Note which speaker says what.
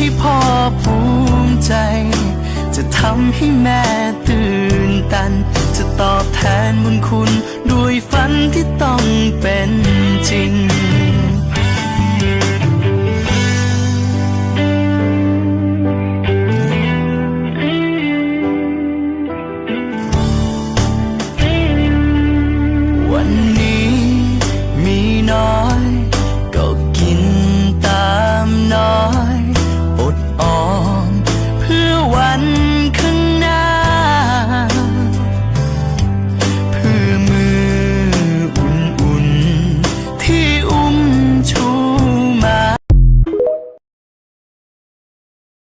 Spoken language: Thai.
Speaker 1: ให้พ่อภูมิใจ จะทำให้แม่ตื่นตัน จะตอบแทนบุญคุณด้วยฝันที่ต้องเป็น